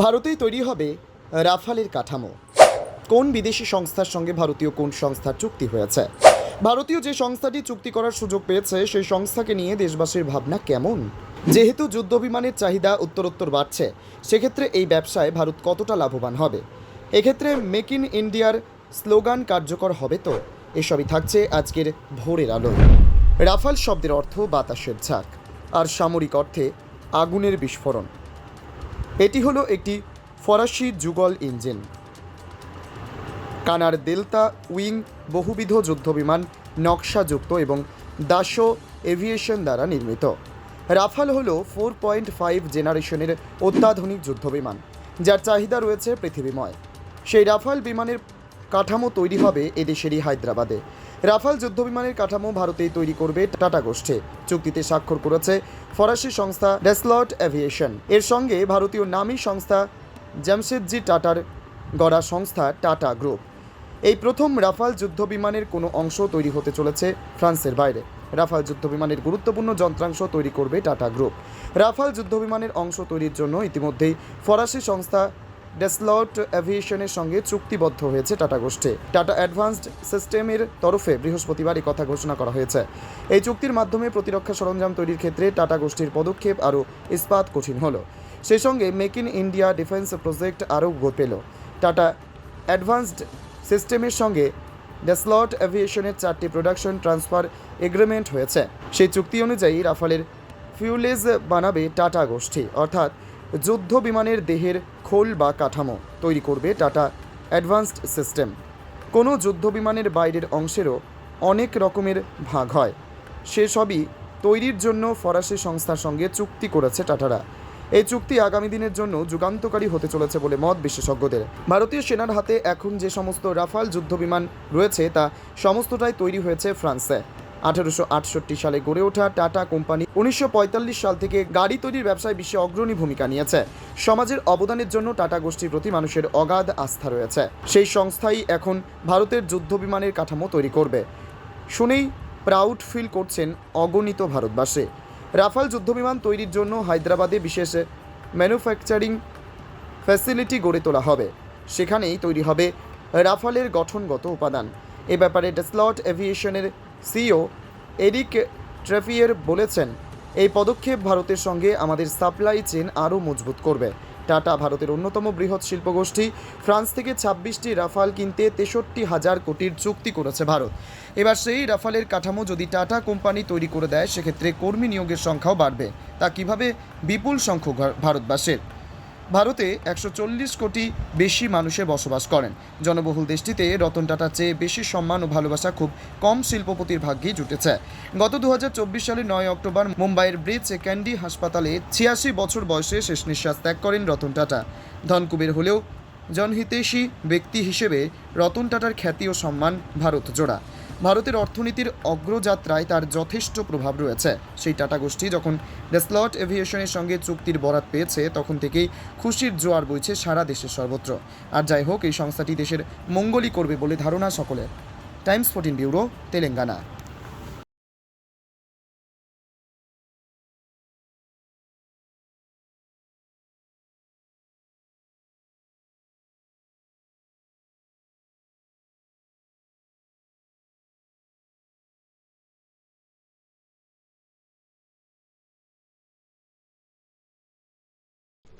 ভারতেই তৈরি হবে রাফালের কাঠামো। কোন বিদেশি সংস্থার সঙ্গে ভারতীয় কোন সংস্থার চুক্তি হয়েছে? ভারতীয় যে সংস্থাটি চুক্তি করার সুযোগ পেয়েছে, সেই সংস্থাকে নিয়ে দেশবাসীর ভাবনা কেমন? যেহেতু যুদ্ধবিমানের চাহিদা উত্তরোত্তর বাড়ছে, সেক্ষেত্রে এই ব্যবসায় ভারত কতটা লাভবান হবে? এক্ষেত্রে মেক ইন ইন্ডিয়ার স্লোগান কার্যকর হবে তো? এসবই থাকছে আজকের ভোরের আলো। রাফাল শব্দের অর্থ বাতাসের ঝাঁক, আর সামরিক অর্থে আগুনের বিস্ফোরণ। এটি হলো একটি ফরাসি যুগল ইঞ্জিন। কানার দেলতা উইং বহুবিধ যুদ্ধবিমান নকশাযুক্ত এবং দাসো এভিয়েশন দ্বারা নির্মিত। রাফাল হল ফোর পয়েন্ট ফাইভ জেনারেশনের অত্যাধুনিক যুদ্ধবিমান, যার চাহিদা রয়েছে পৃথিবীময়। সেই রাফাল বিমানের কাঠামো তৈরি হবে এদেশেরই হায়দ্রাবাদে। রাফাল যুদ্ধবিমানের কাঠামো ভারতেই তৈরি করবে টাটা গোষ্ঠী। চুক্তিতে স্বাক্ষর করেছে ফরাসি সংস্থা ডেসলট অ্যাভিয়েশন এর সঙ্গে ভারতীয় নামী সংস্থা জামশেদজি টাটার গড়া সংস্থা টাটা গ্রুপ। এই প্রথম রাফাল যুদ্ধবিমানের কোনো অংশ তৈরি হতে চলেছে ফ্রান্সের বাইরে। রাফাল যুদ্ধবিমানের গুরুত্বপূর্ণ যন্ত্রাংশ তৈরি করবে টাটা গ্রুপ। রাফাল যুদ্ধবিমানের অংশ তৈরির জন্য ইতিমধ্যেই ফরাসি সংস্থা ডেসলট অ্যাভিয়েশনের সঙ্গে চুক্তিবদ্ধ হয়েছে টাটা গোষ্ঠী। টাটা অ্যাডভান্সড সিস্টেমের তরফে বৃহস্পতিবার এই কথা ঘোষণা করা হয়েছে। এই চুক্তির মাধ্যমে প্রতিরক্ষা সরঞ্জাম তৈরির ক্ষেত্রে টাটা গোষ্ঠীর পদক্ষেপ আরও ইস্পাত কঠিন হলো। সেই সঙ্গে make in India defence project আরও পেল। টাটা অ্যাডভান্সড সিস্টেমের সঙ্গে ডেসলট অ্যাভিয়েশনের চারটি প্রোডাকশন ট্রান্সফার এগ্রিমেন্ট হয়েছে। সেই চুক্তি অনুযায়ী রাফালের ফিউলেজ বানাবে টাটা গোষ্ঠী, অর্থাৎ যুদ্ধ বিমানের দেহের খোল বা কাঠামো তৈরি করবে টাটা অ্যাডভান্সড সিস্টেম। কোনো যুদ্ধ বিমানের বাইরের অংশেরও অনেক রকমের ভাগ হয়। সেসবই তৈরির জন্য ফরাসি সংস্থার সঙ্গে চুক্তি করেছে টাটারা। এই চুক্তি আগামী দিনের জন্য যুগান্তকারী হতে চলেছে বলে মত বিশেষজ্ঞদের। ভারতীয় সেনার হাতে এখন যে সমস্ত রাফাল যুদ্ধবিমান রয়েছে তা সমস্তটাই তৈরি হয়েছে ফ্রান্সে। আঠারোশো আটষট্টি সালে গড়ে ওঠা টাটা কোম্পানি উনিশশো পঁয়তাল্লিশ সাল থেকে গাড়ি তৈরির ব্যবসায় বিশ্বে অগ্রণী ভূমিকা নিয়েছে। সমাজের অবদানের জন্য টাটা গোষ্ঠীর প্রতি মানুষের অগাধ আস্থা রয়েছে। সেই সংস্থাই এখন ভারতের যুদ্ধবিমানের কাঠামো তৈরি করবে। শুনেই প্রাউড ফিল করছেন অগণিত ভারতবাসী। রাফাল যুদ্ধবিমান তৈরির জন্য হায়দ্রাবাদে বিশেষ ম্যানুফ্যাকচারিং ফ্যাসিলিটি গড়ে তোলা হবে। সেখানেই তৈরি হবে রাফালের গঠনগত উপাদান। এ ব্যাপারে ডেসলট এভিয়েশনের সিইও এরিক ট্রেফিয়ার বলেছেন, এই পদক্ষেপ ভারতের সঙ্গে আমাদের সাপ্লাই চেন আরও মজবুত করবে। টাটা ভারতের অন্যতম বৃহৎ শিল্পগোষ্ঠী। ফ্রান্স থেকে ছাব্বিশটি রাফাল কিনতে তেষট্টি হাজার কোটির চুক্তি করেছে ভারত। এবার সেই রাফালের কাঠামো যদি টাটা কোম্পানি তৈরি করে দেয়, সেক্ষেত্রে কর্মী নিয়োগের সংখ্যাও বাড়বে। তা কীভাবে বিপুল সংখ্যক ভার- ভারতবাসীর? ভারতে একশো চল্লিশ কোটি বেশি মানুষে বসবাস করেন। জনবহুল দেশটিতে রতন টাটার চেয়ে বেশি সম্মান ও ভালোবাসা খুব কম শিল্পপতির ভাগ্যেই জুটেছে। গত দু সালের নয় অক্টোবর মুম্বাইয়ের ব্রিজ ক্যান্ডি হাসপাতালে ছিয়াশি বছর বয়সে শেষ নিঃশ্বাস ত্যাগ করেন রতন টাটা। ধনকুবের হলেও জনহিতেশী ব্যক্তি হিসেবে রতন টাটার খ্যাতি ও সম্মান ভারত জোড়া। ভারতের অর্থনীতির অগ্রযাত্রায় তার যথেষ্ট প্রভাব রয়েছে। সেই টাটা গোষ্ঠী যখন ডেসলট এভিয়েশনের সঙ্গে চুক্তির বরাত পেয়েছে, তখন থেকেই খুশির জোয়ার বইছে সারা দেশের সর্বত্র। আর যাই হোক, এই সংস্থাটি দেশের মঙ্গলই করবে বলে ধারণা সকলের। Times fourteen bureau, Telangana.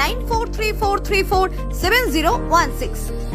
9434347016.